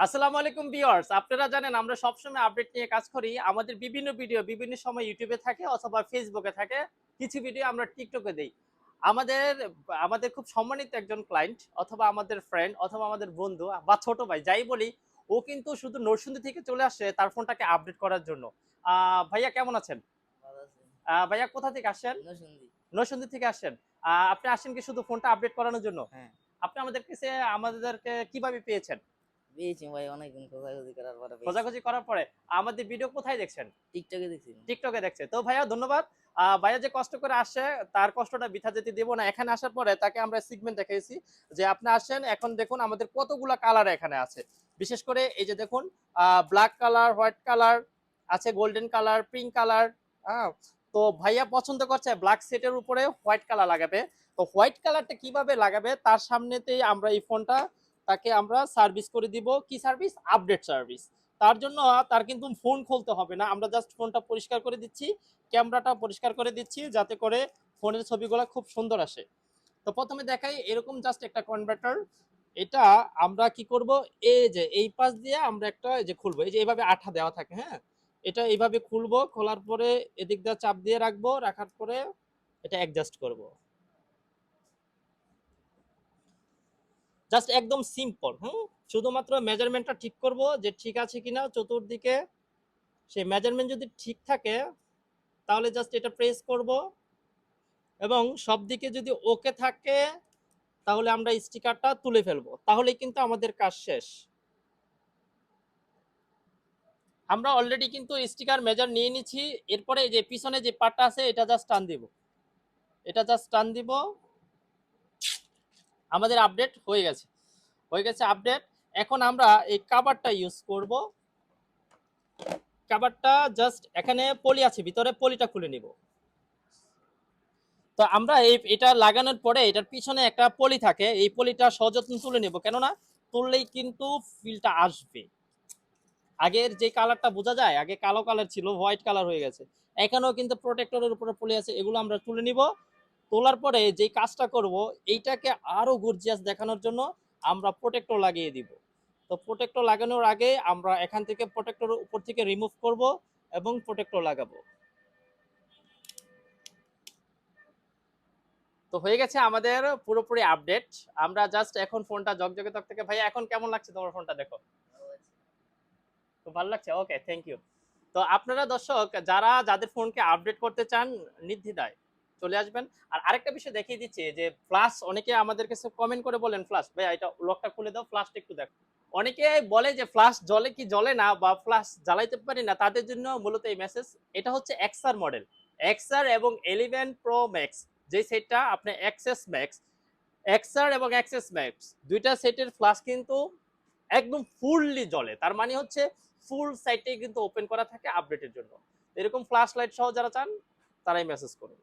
আসসালামু আলাইকুম ভিউয়ার্স আপনারা জানেন আমরা সবসময় আপডেট নিয়ে কাজ করি। আমাদের বিভিন্ন ভিডিও বিভিন্ন সময় ইউটিউবে থাকে অথবা ফেসবুকে থাকে। কিছু ভিডিও আমরা টিকটকে দেই। আমাদের আমাদের খুব সম্মানিত একজন ক্লায়েন্ট অথবা আমাদের ফ্রেন্ড অথবা আমাদের বন্ধু বা ছোট ভাই যাই বলি ও কিন্তু শুধু নরসিংদী থেকে চলে আসে তার ফোনটাকে আপডেট করার জন্য। আহ, ভাইয়া কেমন আছেন? ভাইয়া কোথা থেকে আসেন? নরসিংদী। থেকে আসেন। আহ, আপনি আসেন কি শুধু ফোনটা আপডেট করানোর জন্য? হ্যাঁ। আপনি আমাদের কাছে আমাদেরকে কীভাবে পেয়েছেন? পেয়েছি ভাই অনেকদিন খোঁজাখুঁজি করার পরে খোঁজাখুঁজি করার পরে আমাদের ভিডিও কোথায় দেখছেন? টিকটকে দেখছি। টিকটকে দেখছে। তো ভাইয়া ধন্যবাদ। ভাইয়া যে কষ্ট করে আসে তার কষ্টটা বৃথা যেতে দেবো না। এখানে আসার পরে তাকে আমরা সিগমেন্ট দেখিয়েছি যে আপনি আসেন এখন দেখুন আমাদের কতগুলা কালার এখানে আছে। বিশেষ করে এই যে দেখুন ব্ল্যাক কালার হোয়াইট কালার আছে গোল্ডেন কালার পিঙ্ক কালার হ্যাঁ তো ভাইয়া পছন্দ করছে ব্ল্যাক সেটের উপরে হোয়াইট কালার লাগাবে। তো হোয়াইট কালারটা কীভাবে লাগাবে তার সামনেতেই আমরা এই ফোনটা তাকে আমরা সার্ভিস করে দিব। কি সার্ভিস আপডেট সার্ভিস তার জন্য তার কিন্তু ফোন খুলতে হবে না। আমরা জাস্ট ফোনটা পরিষ্কার করে দিচ্ছি ক্যামেরাটা পরিষ্কার করে দিচ্ছি, যাতে করে ফোনের ছবিগুলো খুব সুন্দর আসে। তো প্রথমে দেখাই, এরকম জাস্ট একটা কনভার্টার এটা আমরা কি করব? এই যে, এই পাশ দিয়ে আমরা একটা যে খুলবো, এই যে এইভাবে আঠা দেওয়া থাকে হ্যাঁ? এটা এইভাবে খুলবো, খোলার পরে এদিক দিয়ে চাপ দিয়ে রাখব, রাখার পরে এটা অ্যাডজাস্ট করব। জাস্ট একদম সিম্পল হুম? শুধুমাত্র মেজারমেন্টটা ঠিক করব যে ঠিক আছে কিনা চতুর্দিকে। সেই মেজারমেন্ট যদি ঠিক থাকে, তাহলে জাস্ট এটা প্রেস করব। এবং সব দিকে যদি ওকে থাকে, তাহলে আমরা স্টিকারটা তুলে ফেলব। তাহলে কিন্তু আমাদের কাজ শেষ। আমরা অলরেডি কিন্তু স্টিকার মেজার নিয়ে নিচ্ছি। এরপরে যে পিছনে যে পার্টটা আছে, এটা জাস্ট টান দিব। এটা জাস্ট টান দিব। আমাদের আপডেট হয়ে গেছে। হয়ে গেছে আপডেট এখন আমরা এই কাভারটা ইউজ করব। কাভারটা জাস্ট এখানে পলি আছে, ভিতরে পলিটা খুলে নিব। তো আমরা এই, এটা লাগানোর পরে এটার পিছনে একটা পলি থাকে, এই পলিটা সযত্ন তুলে নেব। কেননা তুললেই কিন্তু ফিলটা আসবে। আগের যে কালারটা বোঝা যায়, আগে কালো কালার ছিল হোয়াইট কালার হয়ে গেছে। এখানেও কিন্তু প্রোটেক্টরের উপরে পলি আছে, এগুলো আমরা তুলে নিব। তোলার পরে যে কাজটা করব, এইটাকে আরও গর্জিয়াস দেখানোর জন্য আমরা প্রোটেক্টর লাগিয়ে দিব। তো প্রোটেক্টর লাগানোর আগে আমরা এখান থেকে প্রোটেক্টর উপর থেকে রিমুভ করব এবং প্রোটেক্টর লাগাবো। তো হয়ে গেছে আমাদের পুরোপুরি আপডেট আমরা জাস্ট এখন ফোনটা জগজগে তক থেকে ভাইয়া, এখন কেমন লাগছে তোমার ফোনটা দেখো। খুব ভালো লাগছে? ওকে থ্যাংক ইউ তো আপনারা দর্শক, যারা যাদের ফোনকে আপডেট করতে চান, নির্দ্বিধায় চলে আসবেন। আর আরেকটা বিষয় দেখিয়ে দিচ্ছি যে ফ্লাশ অনেকে আমাদের কাছে কমেন্ট করে বলেন ফ্লাশ ভাই, এটা লকটা খুলে দাও ফ্লাশটা একটু দেখো। অনেকে বলে যে ফ্লাশ জ্বলে কি জ্বলে না বা ফ্লাশ জ্বালাইতে পারি না, তাদের জন্য মূলত এই মেসেজ এটা হচ্ছে এক্সআর মডেল এক্সআর এবং এলিভেন প্রো ম্যাক্স যে সেটটা আপনি এক্সএস ম্যাক্স এক্সআর এবং এক্সএস ম্যাক্স দুইটা সেটের ফ্লাশ কিন্তু একদম ফুললি জ্বলে। তার মানে হচ্ছে ফুল সাইটে কিন্তু ওপেন করা থাকে আপডেটের জন্য। এরকম ফ্ল্যাশ লাইট সহ যারা চান, তারাই মেসেজ করুন।